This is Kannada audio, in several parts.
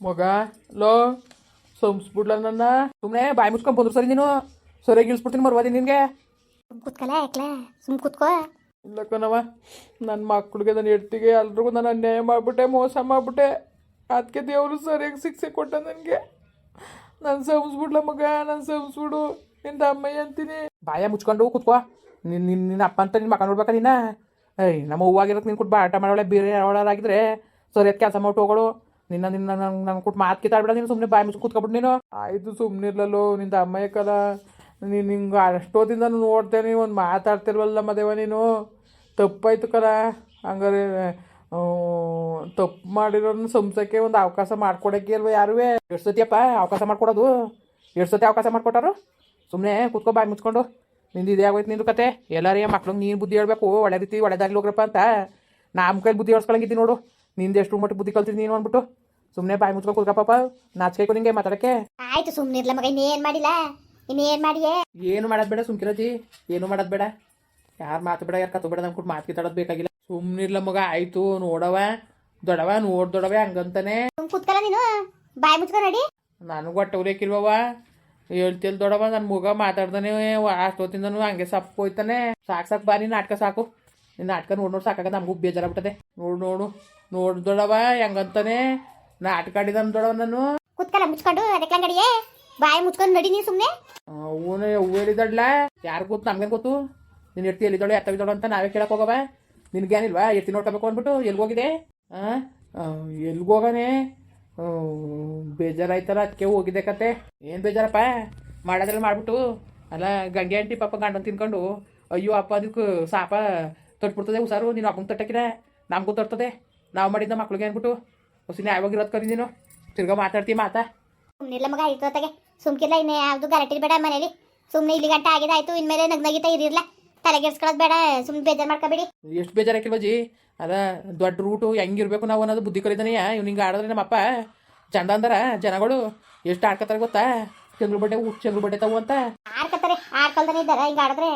ಮಗ ಲೋ ಸಂಸ್ಬಿಡ್ಲ ನನ್ನ. ಸುಮ್ಮನೆ ಬಾಯಿ ಮುಚ್ಕೊಂಡು ಬಂದ್ರು ಸರಿ ನೀನು. ಸರಿಯಾಗಿ ಇಳಿಸ್ಬಿಡ್ತೀನಿ ಮರ್ವಾದಿ ನಿನಗೆ. ಸುಮ್ ಕೂತ್ಕಲ ಯಾಕ್ಲ? ಸುಮ್ ಕೂತ್ಕೋ. ಇಲ್ಲ ಕಣವ ನನ್ನ ಮಕ್ಳಿಗೆ ನನ್ನ ಹೆಡ್ತಿಗೆ ಎಲ್ರಿಗೂ ನಾನು ಅನ್ಯಾಯ ಮಾಡಿಬಿಟ್ಟೆ ಮೋಸ ಮಾಡಿಬಿಟ್ಟೆ. ಅದಕ್ಕೆ ದೇವರು ಸರಿಯಾಗಿ ಶಿಕ್ಷೆ ಕೊಟ್ಟ ನನಗೆ. ನಾನು ಸಂಸ್ಬಿಡ್ಲ ಮಗ ನಾನು ಸಂಸ್ಬಿಡು ನಿಂದ ಅಮ್ಮಯ್ಯ ಅಂತೀನಿ. ಬಾಯ ಮುಚ್ಕೊಂಡು ಕೂತ್ಕೋ. ನಿನ್ನ ನಿನ್ನ ನಿನ್ನ ಅಪ್ಪ ಅಂತ ನಿನ್ನ ಮಕ್ಕ ನೋಡ್ಬೇಕಾ ನೀನ? ಏಯ್ ನಮ್ಮ ಹೂವಾಗಿರೋಕೆ ನೀನು ಕೊಟ್ಟು ಆಟ ಮಾಡೋಳೆ ಬೇರೆ ಅವಳಾಗಿದ್ರೆ ಸರಿಯಾದ ಕೆಲಸ ಮಾಡ್ಬಿಟ್ಟು ಹೋಗೋಳು. ನಿನ್ನ ನಿನ್ನ ನಂಗೆ ನಂಗೆ ಕೊಟ್ಟು ಮಾತು ಕಿತ್ತಾಡ್ಬೇಡ, ನೀನು ಸುಮ್ಮನೆ ಬಾಯಿ ಮುಚ್ಚಿ ಕೂತ್ಕೊಬಿಟ್ಟು ನೀನು. ಆಯಿತು ಸುಮ್ಮನೆ ಇರ್ಲಲ್ಲೋ ನಿಂದ ಅಮ್ಮಯ್ಯಕ್ಕಲ್ಲ ನೀನು ನಿಂಗೆ ಅಷ್ಟೋದಿಂದ ನೋಡ್ತೇನೆ ಒಂದು ಮಾತಾಡ್ತಿಲ್ವಲ್ಲ ಮದೇವ ನೀನು? ತಪ್ಪಾಯ್ತು ಕಲ ಹಂಗಾರೆ ತಪ್ಪು ಮಾಡಿರೋನ್ ಸಂಸಕ್ಕೆ ಒಂದು ಅವಕಾಶ ಮಾಡ್ಕೊಡಕ್ಕೆ ಅಲ್ವ ಯಾರು? ಎಷ್ಟು ಸತಿಯಪ್ಪ ಅವಕಾಶ ಮಾಡ್ಕೊಡೋದು? ಎಷ್ಟು ಸತಿ ಅವಕಾಶ ಮಾಡ್ಕೊಟ್ಟಾರು? ಸುಮ್ಮನೆ ಕೂತ್ಕೊ ಬಾಯಿ ಮುಚ್ಕೊಂಡು. ನಿಂದು ಇದೇ ಆಗೋಯ್ತು ನಿಂದು ಕತೆ. ಎಲ್ಲಾರೀ ಮಕ್ಳಿಗೆ ನೀನು ಬುದ್ಧಿ ಹೇಳ್ಬೇಕು, ಒಳ್ಳೆ ರೀತಿ ಒಳ್ಳೆದಾಗ್ಲಿ ಹೋಗ್ರಪ್ಪ ಅಂತ. ನಮ್ಮ ಕೈಲಿ ಬುದ್ಧಿ ಹೇಳ್ಸ್ಕೊಳಂಗಿದ್ದಿ ನೋಡು. ನಿಂದು ಎಷ್ಟು ಮಟ್ಟ ಬುದ್ಧಿ ಕಲ್ತಿದ್ದು ನೀನು ಅಂದ್ಬಿಟ್ಟು. ಸುಮ್ಮನೆ ಬಾಯಿ ಮುಚ್ಕೊಂಡು ಕೂತ್ಕಪ್ಪ ನಾಚಿಕೆ ನಿಂಗೆ ಮಾತಾಡಕ್ಕೆ. ಆಯ್ತು ಸುಮ್ನಿರ್ಲ ಮಗ ಇನ್ನೇನ್ ಮಾಡಿಲ್ಲ? ಇನ್ನೇನ್ ಮಾಡಿಯೇ? ಏನು ಮಾಡದ್ ಬೇಡ ಸುಮ್ಕಿರತಿ ಏನು ಮಾಡದ್ ಬೇಡ. ಯಾರು ಮಾತು ಬೇಡ ಯಾರು ಕತ್ತು ಬೇಡ ನಮ್ಗೆ ಮಾತು ಕಿತ್ತಾಡೋದು ಬೇಕಾಗಿಲ್ಲ. ಸುಮ್ನಿರ್ಲ ಮಗ ಆಯ್ತು ನೋಡವ. ದೊಡವ ನೋಡ್ ದೊಡವ ಹಂಗಂತಾನೆ. ಸುಮ್ ಕೂತ್ಕಲ ನೀನು? ಬಾಯಿ ಮುಚ್ಕೊ ನಡಿ. ನನಗೆ ಹೊಟ್ಟೆ ಉರಿಯಕ್ಕಿಲ್ವವ ಹೇಳ್ತಿಲ್ ದೊಡವ ನನ್ನ ಮಗ ಮಾತಾಡ್ದಾನೆ ಅಷ್ಟೊತ್ತಿಂದನು ಹಂಗೆ ಸಪ್ಪು ಹೋಯ್ತಾನೆ. ಸಾಕ್ ಸಾಕು ಬಾ ನೀನು ನಾಟಕ ಸಾಕು. ನೀನು ನಾಟಕ ನೋಡ್ ನೋಡ್ ಸಾಕಾಗ ನಮಗೂ ಬೇಜಾರಾಗ್ಬಿಟ್ಟದೆ. ನೋಡು ನೋಡು. ನೋಡ್ ದೊಡವ ಹೆಂಗಂತಾನೆ. ನಾಟಕ ಆಡಿದಾನ ದೊಡವ ನಾನು. ಕುತ್ಕಲ ಮುಚ್ಕೊಂಡು ಅದಕ್ಕೆ ಬಾಯಿ ಮುಚ್ಕೊಂಡು ನಡಿ ನೀ ಸುಮ್ನೆ. ಅವನು ಹೂ ಹೇಳಿದಡ್ಲ? ಯಾರು ಗೊತ್ತು? ನಮ್ಗೇನು ಗೊತ್ತು? ನೀನು ಎತ್ತಿ ಎಲ್ಲಿದ್ದಾಳು ಎತ್ತವಿದ್ದಾಳು ಅಂತ ನಾವೇ ಕೇಳಕ್ ಹೋಗವ. ನಿನ್ಗೇನಿಲ್ವಾ ಎತ್ತಿ ನೋಡ್ಕೋಬೇಕು ಅಂದ್ಬಿಟ್ಟು ಎಲ್ಗೋಗಿದೆ ಹಾಂ ಎಲ್ಗೋಗನೆ ಬೇಜಾರಾಯ್ತಲ್ಲ ಅದಕ್ಕೆ ಹೋಗಿದೆ ಕತೆ. ಏನು ಬೇಜಾರಪ್ಪ? ಮಾಡೋದ್ರಲ್ಲಿ ಮಾಡ್ಬಿಟ್ಟು. ಅಲ್ಲ ಗಂಗೆ ಆಂಟಿ ಪಾಪ ಗಂಡನ್ ತಿನ್ಕೊಂಡು ಅಯ್ಯೋ ಅಪ್ಪ ಅದಕ್ಕೆ ಸಾಪ ತೊಟ್ಬಿಡ್ತದೆ ಹುಷಾರು. ನೀನು ಅಪ್ಪನ ತಟ್ಟಕ್ಕಿರ ನಮಗೂ ತರ್ತದೆ ನಾವು ಮಾಡಿದ್ದ ಮಕ್ಳಿಗೆ ಅಂದ್ಬಿಟ್ಟು. ಹೊಸ ನ್ಯಾಯವಾಗಿರೋದು ಕರಿ ನೀನು ತಿರ್ಗಾ ಮಾತಾಡ್ತೀವಿ ಮಾತಾ ಸುಮ್ಮನಿಲ್ಲ ಮಗ ಆಯ್ತು ಅತ್ತಗೆ ಸುಮ್ಕಿಲ್ಲ ಇನ್ನ ಯಾವ್ದು ಗಲಾಟೆ ಬೇಡ ಮನೇಲಿ ಸುಮ್ನೆ ಇಲ್ಲಿ ಗಂಟೆ ಆಗಿದೆ ಆಯ್ತು ಇನ್ಮೇಲೆ ನಗ್ನಗಿತ ಇರಿರ್ಲ ತಲೆಗೆಡ್ಸ್ಕೊಳ್ಳೋದು ಬೇಡ ಸುಮ್ನೆ ಬೇಜಾರು ಮಾಡ್ಕೋಬೇಡಿ ಎಷ್ಟು ಬೇಜಾರಾಕಿಲ್ವ ಜಿ ಅದ ದೊಡ್ಡ ರೂಟು ಹೆಂಗಿರ್ಬೇಕು ನಾವು ಅನ್ನೋದು ಬುದ್ಧಿ ಕಲಿತಾನೆ ಇವ್ ಹಿಂಗೆ ಆಡಿದ್ರೆ ನಮ್ಮಪ್ಪ ಚಂದ ಅಂದರ ಜನಗಳು ಎಷ್ಟು ಆಡ್ಕೊತಾರೆ ಗೊತ್ತಾ ಚಂದ್ರ ಬಡ್ಡೆ ಚಂದ್ರು ಬಡ್ಡೆ ತಗೋ ಅಂತ ಆಡ್ಕತ್ತಾರೆ ಆಡ್ಕೊಳ್ತಾನೆ ಇದ್ದಾರೆ ಹಿಂಗೆ ಆಡಿದ್ರೆ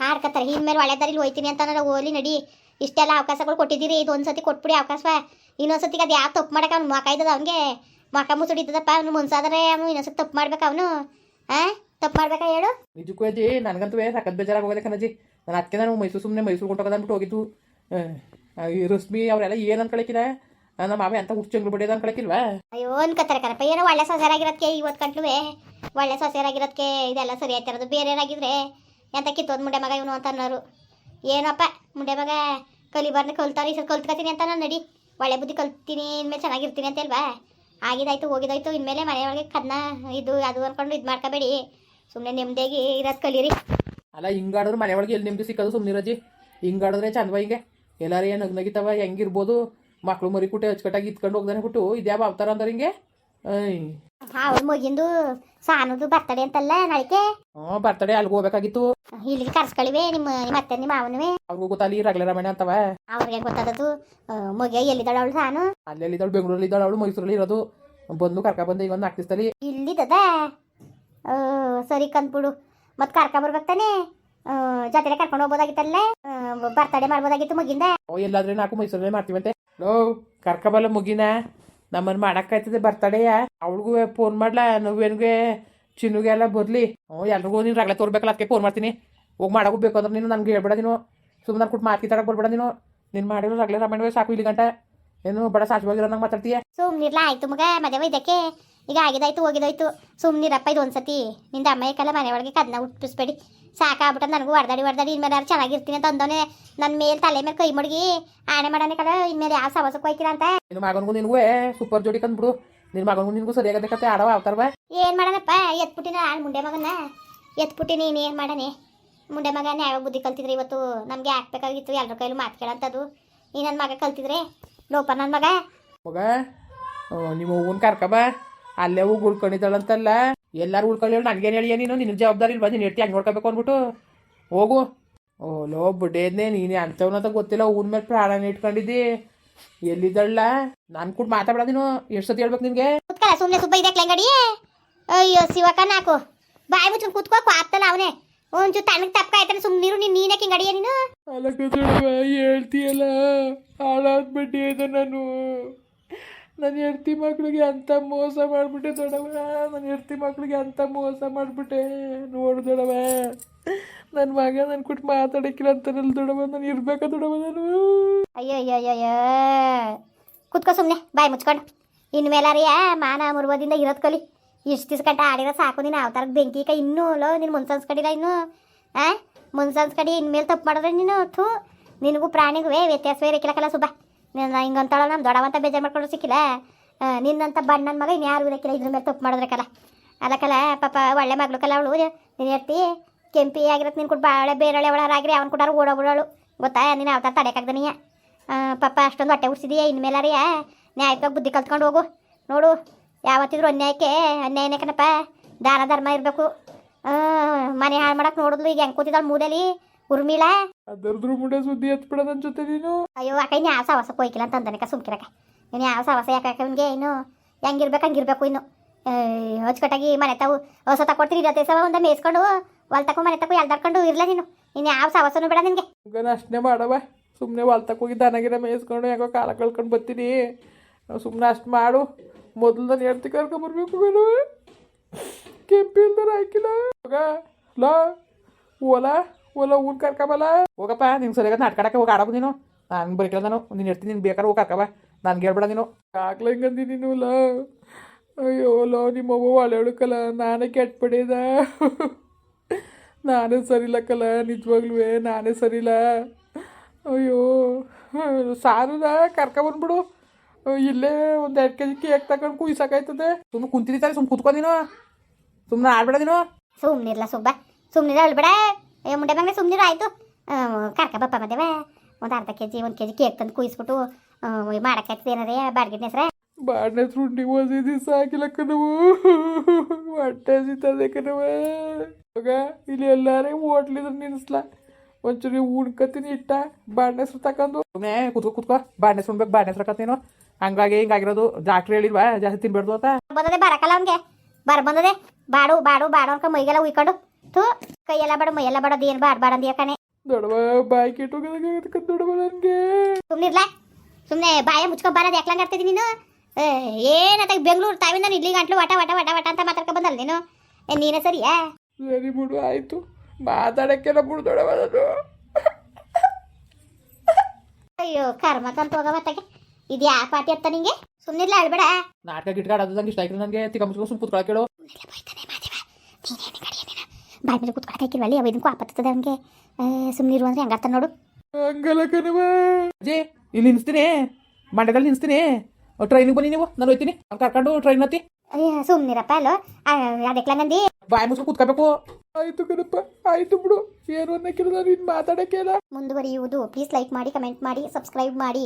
ಆಡ್ಕತ್ತಾರೆ ಹಿಂದ್ಮೇಲೆ ಒಳ್ಳೆ ದಾರಿಲಿ ಹೋಯ್ತೀನಿ ಅಂತ ನಾನು ಓಲಿ ನಡಿ ಇಷ್ಟೆಲ್ಲ ಅವಕಾಶಗಳು ಕೊಟ್ಟಿದ್ದೀರಿ. ಇದು ಒಂದ್ಸತಿ ಕೊಟ್ಬಿಡಿ ಅವಕಾಶ. ಇನ್ನೊಂದ್ಸತಿಗೆ ಅದು ಯಾವ ತಪ್ಪು ಮಾಡಕ್ಕೆ ಅವ್ನು ಮಕ ಇದ್ದದ ಅವ್ನಿಗೆ. ಮಕ ಮುಸುಡಿದ್ದಪ್ಪ ಅವ್ನು ಮುನ್ಸಾದ್ರೆ ಅವನು ಇನ್ನೊಂದ್ಸತಿ ತಪ್ಪು ಮಾಡ್ಬೇಕು ಅವನು. ಹಾಂ ತಪ್ಪು ಮಾಡ್ಬೇಕಾ ಹೇಳು? ನಿಜಕ್ಕೂ ಅಜ್ಜಿ ನನಗಂತೂ ಸಖತ್ ಬೇಜಾರಾಗಿ ಹೋಗೋದೆ ಕಣಜ್ಜಿ. ನಾನು ಅದಕ್ಕೆ ನಾನು ಮೈಸೂರು ಸುಮ್ಮನೆ ಮೈಸೂರು ಕೊಟ್ಟೋಗೋದು ಅಂದ್ಬಿಟ್ಟು ಹೋಗಿದ್ದು. ಈ ರಶ್ಮಿ ಅವರೆಲ್ಲ ಏನು ಅನ್ಕೊಳಕಿಲ್ಲ? ನಮ್ಮ ಮಾವೆ ಅಂತ ಹುಟ್ಟು ಚಂದ್ರ ಅಂತ ಅನ್ಕೊಳಕಿಲ್ವಾ? ಅಯ್ಯೋ ಅನ್ಕೋತಾರೆ ಕರಪ್ಪ ಏನೋ ಒಳ್ಳೆ ಸೊಸೆರಾಗಿರೋದಕ್ಕೆ ಇವತ್ತು ಕಂಟ್ಲುವೆ ಒಳ್ಳೆ ಸೊಸೆರಾಗಿರೋದಕ್ಕೆ ಇದೆಲ್ಲ ಸರಿ ಆಯ್ತಿರೋದು ಬೇರೆಯವರಾಗಿದ್ರೆ ಎಂತ ಕಿತ್ತೋದ್ ಮುಂಡೆ ಮಗ ಇವನು ಅಂತ ಅನ್ನೋರು. ಏನಪ್ಪ, ಮುಂಡೆ ಮಗ ಕಲಿ ಕಲ್ತಾರೆ ಈ ಸರ್ ಕಲ್ತ್ಕೊತೀನಿ ಅಂತ ನಾನು ನಡಿ. ಒಳ್ಳೆ ಬುದ್ಧಿ ಕಲ್ತೀನಿ ಇನ್ಮೇಲೆ ಚೆನ್ನಾಗಿರ್ತೀನಿ ಅಂತ ಅಲ್ವಾ ಆಗಿದಾಯ್ತು, ಹೋಗಿದಾಯ್ತು, ಇನ್ಮೇಲೆ ಮನೆಯೊಳಗೆ ಕದ್ನ, ಇದು, ಅದು ಅನ್ಕೊಂಡು ಇದು ಮಾಡ್ಕೋಬೇಡಿ. ಸುಮ್ಮನೆ ನೆಮ್ಮದಿಯಾಗಿ ಇರೋದು ಕಲೀರಿ. ಅಲ್ಲ ಹಿಂಗಾಡಿದ್ರೆ ಮನೆಯೊಳಗೆ ಎಲ್ಲಿ ನಿಮ್ದು ಸಿಕ್ಕೋದು ರಜಿ ಹಿಂಗಾಡಿದ್ರೆ ಚಂದವ ಹಿಂಗೆ. ಎಲ್ಲರೂ ಏನು ನಗ್ನಗಿತಾವ ಹೆಂಗಿರ್ಬೋದು? ಮಕ್ಳು ಮರಿ ಕುಟ್ಟೆ ಅಚ್ಚುಕಟ್ಟಾಗಿ ಇತ್ಕೊಂಡು ಹೋಗ್ದಾನೆ ಬಿಟ್ಟು, ಇದ್ಯಾವ ಅವತಾರ ಅಂದ್ರೆ ಹಿಂಗೆ? ಐ ಅವ್ರ ಮಗಿಂದು ಸಾನದು ಬರ್ತಡೆ ಅಂತಲ್ಲ ನಾಳಿಕೆ? ಹ್ಞೂ ಬರ್ತಡೆ ಅಲ್ಲಿಗೆ ಹೋಗ್ಬೇಕಾಗಿತ್ತು. ಇಲ್ಲಿಗೆ ಕರ್ಸ್ಕೊಳ್ಳಿವೆ ನಿಮ್ಮ ನಿಮ್ಮ ಅತ್ತೆ ನಿಮ್ಮ ಮಾವನವೇ? ಅವ್ರಿಗೂ ಗೊತ್ತಲ್ಲಿ ರಗಳೆ ರಮಣ ಅಂತವ. ಅವ್ರಿಗೆ ಗೊತ್ತಾದದು ಮಗ ಎಲ್ಲಿದ್ದಾಳ ಅವಳು ಸಾನು? ಅಲ್ಲಿ ಎಲ್ಲಿದ್ದಾಳು ಬೆಂಗಳೂರಲ್ಲಿ ಇದ್ದಾಳು ಅವಳು ಮೈಸೂರಲ್ಲಿ ಇರೋದು. ಬಂದು ಕರ್ಕ ಬಂದು ಈಗ ಒಂದು ದಿವಸದಲ್ಲಿ. ಇಲ್ಲಿದ್ದದ? ಸರಿ ಕಂದ್ಬಿಡು ಮತ್ತೆ ಕರ್ಕ ಬರ್ಬೇಕಾನೆ ಜಾತ್ರೆ ಕರ್ಕೊಂಡು ಹೋಗ್ಬೋದಾಗಿತ್ತಲ್ಲ? ಬರ್ತಡೆ ಮಾಡ್ಬೋದಾಗಿತ್ತು ಮಗಿಂದ? ಓ ಎಲ್ಲಾದ್ರೆ ನಾಲ್ಕು ಮೈಸೂರಲ್ಲೇ ಮಾಡ್ತೀವಂತೆ. ಲೋ ಕರ್ಕಬಲ್ಲ ಮುಗಿನ. ನಮ್ಮನ್ನು ಮಾಡಕ್ಕಾಯ್ತದೆ ಬರ್ತಡೆಯ. ಅವಳಿಗೂ ಫೋನ್ ಮಾಡ್ಲಾ ನೋವೇನ್ಗೆ ಚಿನ್ನುಗೆ ಎಲ್ಲ ಬರಲಿ ಹ್ಞೂ, ಎಲ್ರಿಗೂ ನೀನು ರಗಳೆ ತೋರ್ಬೇಕಲ್ಲ ಅದಕ್ಕೆ ಫೋನ್ ಮಾಡ್ತೀನಿ. ಹೋಗಿ ಮಾಡಕ್ಕೂ ಬೇಕು ಅಂದ್ರೆ ನೀನು ನನಗೆ ಹೇಳ್ಬೇಡ ನೀನು. ಸುಮ್ಮನೆ ಕೊಟ್ಟು ಮಾತು ತಡಕ್ಕೆ ಬರ್ಬೇಡ ನೀನು. ನೀನು ಮಾಡಿರೋ ರಗಳೆ ರಮಣವೇ ಸಾಕು ಇಲ್ಲಿ ಗಂಟ. ಏನು, ಬಡ ಸಾಚವಾಗಿರೋ ನಂಗೆ ಮಾತಾಡ್ತೀಯ? ಸುಮ್ಮನಿರ್ಲ ಆಯ್ತು ಮಗ, ಮದುವೆ ಇದಕ್ಕೆ. ಈಗ ಆಗಿದಾಯ್ತು ಹೋಗಿದಾಯ್ತು. ಸುಮ್ಮನಿರಪ್ಪ ಇದು ಒಂದ್ಸತಿ ನಿಂದ ಅಮ್ಮಯ್ಯಕಲ್ಲ ಮನೆ ಒಳಗೆ ಕದ್ನ ಹುಟ್ಟಿಸ್ಬೇಡಿ. ಸಾಕಾಗ್ಬಿಟ್ಟ ನನಗೂ ಹೊಡೆದಾಡಿ ಹೊಡೆದಾಡಿ ಇನ್ಮೇಲೆ ಯಾರು ಚೆನ್ನಾಗಿರ್ತೀನಿ ಅಂತ ಅಂದವನೇ ನನ್ನ ಮೇಲೆ ತಲೆ ಮೇಲೆ ಕೈ ಮಡಗಿ ಆಣೆ ಮಾಡಾನೆ ಕಲ ಇನ್ಮೇಲೆ ಯಾವ ಸವಸಕ್ಕೆ ಹೋಯ್ತೀರ ಅಂತ. ನಿನ್ನ ಮಗನಿಗೂ ನಿನಗೂ ಸೂಪರ್ ಜೋಡಿ ಕಂದ್ಬಿಡು. ನಿನ್ನ ಮಗನಿಗೂ ನಿನಗೂ ಸರಿಯಾಗಬೇಕತ್ತೆ ಆಡವ ಅವತಾರವ. ಏನು ಮಾಡೋಣಪ್ಪ? ಎತ್ಬಿಟ್ಟಿನ ಆಣ್ ಮುಂಡೆ ಮಗನ ಎತ್ಬಿಟ್ಟಿನಿ ಏನು ಮಾಡನೆ ಮುಂಡೆ ಮಗ ನ್ಯಾಯ ಬುದ್ಧಿ ಕಲ್ತಿದ್ರೆ ಇವತ್ತು ನಮಗೆ ಹಾಕ್ಬೇಕಾಗಿತ್ತು ಎಲ್ಲರ ಕೈಲೂ ಮಾತು ಕೇಳಂಥದ್ದು ಈ ನನ್ನ ಮಗ ಕಲ್ತಿದ್ರೆ? ಲೋಪ ನನ್ನ ಮಗ? ಮಗ ನಿಮ್ಮ ಹೂವನ್ ಕರ್ಕಬ ಅಲ್ಲೇ ಹೋಗಿ ಉಳ್ಕೊಂಡಿದ್ದಾಳಂತಲ್ಲ ಎಲ್ಲಾರು ಉಳ್ಕೊಳ್ಳಿ ನನಗೇನು ಹೇಳಿಯ ನೀನು? ನಿನ್ನ ಜವಾಬ್ದಾರಿ ಬಂದು ನೀನು ಎಟ್ಟಿ ಹಂಗೆ ನೋಡ್ಕೋಬೇಕು ಅಂದ್ಬಿಟ್ಟು. ಹೋಗು. ಓ ಲೋ ನೀನೇ ನೀನು ಅಂಥವ್ನಂತ ಗೊತ್ತಿಲ್ಲ. ಊರ್ ಮೇಲೆ ಪ್ರಾಣ ಇಟ್ಕೊಂಡಿದ್ದಿ. ಎಲ್ಲಿದ್ದಳ ನಾನು ಕೂಡ ಮಾತಾಡ ನೀನು. ಎಷ್ಟು ಸತಿ ಹೇಳ್ಬೇಕು ನಿನಗೆ? ಸುಮ್ನೆ ಸುಮ್ಮನೆ ಸುಬ್ಬ ಇದೆ ಕ್ಲೆಂಗಡಿ? ಅಯ್ಯೋ ಶಿವಕ ನಾಕು. ಬಾಯಿ ಮುಚ್ಚು ಕೂತ್ಕೋ ಆಗ್ತಲ್ಲ ಅವನೇ. ಒಂಚು ತಣ್ಣಗೆ ತಪ್ಪ ಆಯ್ತಾನೆ ಸುಮ್ ನೀರು ನೀನು ನೀನೇ ಕಿಂಗಡಿಯ ನೀನು? ಅಲ್ಲ ಹೇಳ್ತೀಯಲ್ಲ? ಹಾಳಾದ್ಬಿಟ್ಟಿ ನಾನು. ನನ್ನ ಹೆಂಡ್ತಿ ಮಕ್ಳಿಗೆ ಅಂತ ಮೋಸ ಮಾಡಿಬಿಟ್ಟೆ ದೊಡವ ನನ್ನ ಹೆಂಡ್ತಿ ಮಕ್ಳಿಗೆ ಅಂತ ಮೋಸ ಮಾಡಿಬಿಟ್ಟೆ. ನೋಡು ದೊಡವ ನನ್ನ ಮಗ ನನ್ನ ಕೊಟ್ಟು ಮಾತಾಡಕ್ಕಿಲ್ಲ ಅಂತಾರಲ್ಲ ದೊಡವ ನಾನು ಇರ್ಬೇಕಾ ದೊಡವ ನಾನು? ಅಯ್ಯೋ ಅಯ್ಯೋ ಅಯ್ಯೋ ಕುತ್ಕೋ ಸುಮ್ಮನೆ ಬಾಯಿ ಮುಚ್ಕೊಂಡು. ಇನ್ಮೇಲಾರಿಯ ಮಾನ ಮುರ್ಬೋದಿಂದ ಇರೋದು ಕಲಿ. ಇಷ್ಟು ದಿವ್ಸ ಗಂಟ ಆಡಿರೋ ಸಾಕು ನೀನು ಅವತಾರಕ್ಕೆ ಬೆಂಕಿ ಕೈ ಇನ್ನೂ ಲೋ, ನೀನು ಮುನ್ಸನ್ಸ್ಕಡಿಲ್ಲ ಇನ್ನು? ಆ? ಮುನ್ಸನ್ಸ್ಕಡಿ ಇನ್ಮೇಲೆ ತಪ್ಪು ಮಾಡಿದ್ರೆ ನೀನು? ಥೂ. ನಿನಗೂ ಪ್ರಾಣಿಗೂ ವ್ಯತ್ಯಾಸವೇ ಇರಕ್ಕಿಲ್ಲಕಲ್ಲ ಸುಬ್ಬ. ಹಿಂಗಂತಾಳ ನಮ್ಮ ದೊಡ್ಡವಂತ ಬೇಜಾರು ಮಾಡ್ಕೊಂಡು ಸಿಕ್ಕಿಲ್ಲ. ನಿನ್ನಂತ ಬಣ್ಣನ ಮಗ ಇನ್ಯಾರು ಯಾರು ಇರಕ್ಕಿಲ್ಲ ಇದ್ರ ಮೇಲೆ ತಪ್ಪು ಮಾಡಿದ್ರಕ್ಕಲ್ಲ ಅದಕ್ಕಲ್ಲ ಪಾಪ ಒಳ್ಳೆ ಮಗಳು ಕಲ್ಲ ಅವಳು. ನೀನು ಹೇಳ್ತಿ ಕೆಂಪಿ ಆಗಿರತ್ತೆ ನೀನು ಕೊಟ್ಟು ಬಾಳೆ ಬೇರೆ ಒಳರಾಗ್ರಿ ಅವ್ನು ಕೊಟ್ಟಾರು ಓಡೋಬಿಡೋಳು ಗೊತ್ತಾ? ನೀನು ಅವತಾರ ತಡೆಯಕ್ಕಾಗ್ದ ಆ, ಪಾಪ ಅಷ್ಟೊಂದು ಹೊಟ್ಟೆ ಉರ್ಸಿದೀಯ ಇನ್ಮೇಲೆ ರೀ ನ್ಯಾಯವಾಗಿ ಬುದ್ಧಿ ಕಲ್ತ್ಕೊಂಡು ಹೋಗು. ನೋಡು ಯಾವತ್ತಿದ್ರು ಅನ್ಯಾಯಕ್ಕೆ ಅನ್ಯಾಯನೇ ಕಣಪ್ಪ. ದಾನ ಧರ್ಮ ಇರಬೇಕು. ಮನೆ ಹಾಳು ಮಾಡಕ್ಕೆ ನೋಡಿದ್ಲು ಈಗ ಹೆಂಗೆ ಕೂತಿದ್ದಾಳೆ ಮೂಲೆಯಲ್ಲಿ ಉರ್ಮಿಳ? ಅದರದ್ರ ಮುಂಡೆ ಸುದ್ದಿ ಎತ್ಬಿಡ ನನ್ನ ಜೊತೆ ನೀನು? ಅಯ್ಯೋ ಅಕ್ಕ ಇನ್ನು ಯಾವ ಸವಾಸ ಹೋಯ್ಕಿಲ್ಲ ಅಂತ ಅಂದನಕ ಸುಮ್ಕಿರಕ ಇನ್ನು ಯಾವ ಸವಾಸ ಯಾಕೆ ಅವನಿಗೆ ಇನ್ನು? ಹೆಂಗಿರ್ಬೇಕು ಹಂಗಿರ್ಬೇಕು ಇನ್ನು. ಹೊಚ್ಕಟ್ಟಾಗಿ ಮನೆ ತಾವು ಹೊಸ ತಕೊಡ್ತೀನಿ ಇರತ್ತೆ ಸವ ಒಂದ ಮೇಯಿಸ್ಕೊಂಡು ಹೊಲ್ ತಕೊ ಮನೆ ತಕೊ ಎಲ್ದಾಡ್ಕೊಂಡು ಇರ್ಲ ನೀನು. ಇನ್ನು ಯಾವ ಸವಾಸನೂ ಬೇಡ ನಿನಗೆ. ಈಗ ಅಷ್ಟೇ ಮಾಡವ ಸುಮ್ಮನೆ ಹೊಲ್ತಕ್ಕೆ ಹೋಗಿ ದನಗಿರ ಮೇಯಿಸ್ಕೊಂಡು ಹೆಂಗೋ ಕಾಲ ಕಳ್ಕೊಂಡು ಬರ್ತೀನಿ. ಸುಮ್ಮನೆ ಅಷ್ಟು ಮಾಡು. ಮೊದಲು ನಾನು ಹೆಂಡ್ತಿ ಕರ್ಕೊಂಬರ್ಬೇಕು ಬೇಡವ ಕೆಂಪಿಲ್ದಾರ ಹಾಕಿಲ್ಲ ಹೋಗ. ಲಾ. ಓಲ ಓಲ ಊನ್ ಕರ್ಕಬಲ್ಲ ಹೋಗಪ್ಪ ನಿಂಗೆ ಸರಿಯಾಗಿ ನಾಟ್ಕಾಡಕ್ಕೆ ಹೋಗಿ ಆಡಬ ನೀನು. ನಾನು ಬರೀಕಲ್ಲ ನಾನು. ನೀನು ಇರ್ತೀನಿ ನೀನು ಬೇಕಾದ್ರೆ ಹೋಗಿ ಕರ್ಕಬ ನನ್ಗೆ ಹೇಳ್ಬೇಡ ನೀನು. ಆಗ್ಲ ಹಿಂಗಂದಿ ನೀನು ಅಲ್ಲ ಅಯ್ಯೋ ಲೋ ನಿಮ್ಮ ಅವ್ವ ಒಳ್ಳೆ ಹುಡುಕಲ್ಲ. ನಾನೇ ಕೆಟ್ಬಿಡಿದ ನಾನೇ ಸರಿಲಕ್ಕಲ್ಲ ನಿಜವಾಗ್ಲೂ ನಾನೇ ಸರಿಲ್ಲ ಅಯ್ಯೋ ಸಾರದ? ಕರ್ಕೊಬಂದ್ಬಿಡು ಇಲ್ಲೇ ಒಂದು ಎರಡು ಕೆ ಜಿ ಕೇಕ್ ತಗೊಂಡು ಕುಯ್ಸಕ್ಕಾಯ್ತದೆ ಸುಮ್ಮನೆ ಕುಂತಿದ್ದೀತಾರೆ ಸುಮ್ಮನೆ ಕುತ್ಕೊ ನೀನು. ಸುಮ್ಮನೆ ಆಡ್ಬೇಡ ನೀನು. ಸುಮ್ಮನಿರ್ಲ ಸುಬ್ಬ. ಸುಮ್ಮನಿರ ಅಳ್ಬೇಡ. ಅಯ್ಯೋ ಮುಂಡೆ ಬಂದ್ರೆ ಸುಮ್ಮನಿರು ಆಯಿತು. ಕರ್ಕ ಬಪ್ಪ ಮದೇವ. ಒಂದು ಅರ್ಧ ಕೆ ಜಿ ಒಂದು ಕೆ ಜಿ ಕೇಕ್ ತಂದು ಕುಯಿಸ್ಬಿಟ್ಟು ಮಾಡಕ್ಕಾಯ್ತದೆ ಏನದೇ ಬಾಡ್ಗಿನ ಹೆಸ್ರ? ಬಾಡ್ನೆ ತುಂಡಿ ಓದಿ ದಿವಸ ಹಾಕಿಲ್ಲ ಕಣವು ಹೊಟ್ಟೆ ಸಿಗ್ತದೆ ಕಣವ ಇವಾಗ ಇಲ್ಲಿ ಎಲ್ಲಾರೇ ಹೋಟ್ಲಿದ್ರೆ ನಿನ್ಸ್ಲ ಒಂಚೂರು ಉಣ್ಕತೀನಿ ಇಟ್ಟ. ಬಾಡ್ನೆ ಹೆಸ್ರು ತಕೊಂಡು ಸುಮ್ಮನೆ ಕುತ್ಕೊ ಕುತ್ಕೋ. ಬಾಡ್ನೆ ಸುಣ್ಬೇಕು ಬಾಡ್ನೆ ಹೆಸ್ರು ಹಂಗಾಗಿ ಹಿಂಗಾಗಿರೋದು ಡಾಕ್ಟ್ರ್ ಹೇಳಿಲ್ವಾ ಜಾಸ್ತಿ ತಿನ್ಬಾರ್ದು ಅಂತ. ಬಂದದೆ ಬರಕಲ್ಲ ಅವ್ನಿಗೆ. ಬರ ಬಂದದೆ. ಬಾಡು ಬಾಡು ಬಾಡು ಅನ್ಕ ಮೈಗೆಲ್ಲ ಉಯ್ಕೊಂಡು. ಥೂ ಕೈಯೆಲ್ಲ ಬಡಮ ಮೈಯೆಲ್ಲ ಬಾಡೋದು ಏನು ಬಾಡ್ ಬಾಡಂದಿಯ ಕಣೆ? ದೊಡವ ಬಾಯಿ ಕೆಟ್ಟೋಗೋದಾಗತ್ತೆ ದೊಡವ ನನಗೆ. ಸುಮ್ಮನಿರ್ಲ ಸುಮ್ಮನೆ ಬಾಯ ಮುಚ್ಕೊಂಡು ಬಾರದು ಯಾಕ್ಲಂಗ್ ಆಡ್ತಿದ್ದೀನಿ ನೀನು? ಏ, ಏನತ್ತ ಬೆಂಗಳೂರು ತಾವಿಂದ ಇಲ್ಲಿ ಗಂಟ್ಲು ವಟ ವಟ ವಟ ವಟ ಅಂತ ಮಾತಾಡ್ಕೊ ಬಂದಲ್ಲ ನೀನು? ನೀನೇ ಸರಿಯಾ? ಸರಿ ಬಿಡು ಆಯ್ತು. ಮಾತಾಡಕ್ಕೆಲ್ಲ ಬಿಡು ದೊಡವ ನಾನು. ಅಯ್ಯೋ ಕರ್ಮ ತಂತ ಹೋಗ ಮತ್ತೆ ಇದು ಯಾವ ಪಾಟಿ ಅತ್ತ ನಿಂಗೆ? ಸುಮ್ಮನಿರ್ಲ ಅಳ್ಬೇಡ. ನಾಟಕ ಗಿಟ್ಕ ಆಡೋದಂಗೆ ಇಷ್ಟ ಆಯ್ತು ನನಗೆ. ತಿಕ್ಕ ಮುಚ್ಕೊಂಡು ಸುಮ್ ಕುತ್ಕೊಳಕ್ಕೆ ಹೇಳು. ಬಾಯ್ ಮೇಲೆ ಕುತ್ಕೊಳಕ್ಕೆ ಹಾಕಿಲ್ವಲ್ಲಿ ಅವ ಇದಕ್ಕೂ ಆಪತ್ತದ ಅವನಿಗೆ ಸುಮ್ಮನಿರು ಅಂದ್ರೆ ಹೆಂಗಾರ್ತ ನೋಡು. ಹಂಗಲ್ಲ ಕಣವ ಅಜ್ಜಿ ಇಲ್ಲಿ ನಿನ್ಸ್ತೀನಿ ಮಂಡ್ಯದಲ್ಲಿ ನಿನ್ಸ್ತೀನಿ ಟ್ರೈನಿಗೆ ಬನ್ನಿ ನೀವು. ನಾನು ಹೋಯ್ತೀನಿ ಅವ್ನು ಕರ್ಕೊಂಡು ಟ್ರೈನ್ ಹತ್ತಿ. ಅಯ್ಯ ಸುಮ್ಮನಿರಪ್ಪ ಅಲ್ಲೋ. ನಂದಿ? ಬಾಯಿ ಬಾಯ್ ಕುತ್ಕೋಬೇಕು. ಆಯ್ತು ಕಣಪ್ಪ ಆಯ್ತು ಬಿಡು. ಏನು ಅನ್ನಕ್ಕಿಲ್ಲ ನಾನು ಇನ್ನು ಮಾತಾಡಕ್ಕೆ ಇಲ್ಲ ಮುಂದುವರಿಯುವುದು. ಪ್ಲೀಸ್ ಲೈಕ್ ಮಾಡಿ ಕಮೆಂಟ್ ಮಾಡಿ ಸಬ್ಸ್ಕ್ರೈಬ್ ಮಾಡಿ.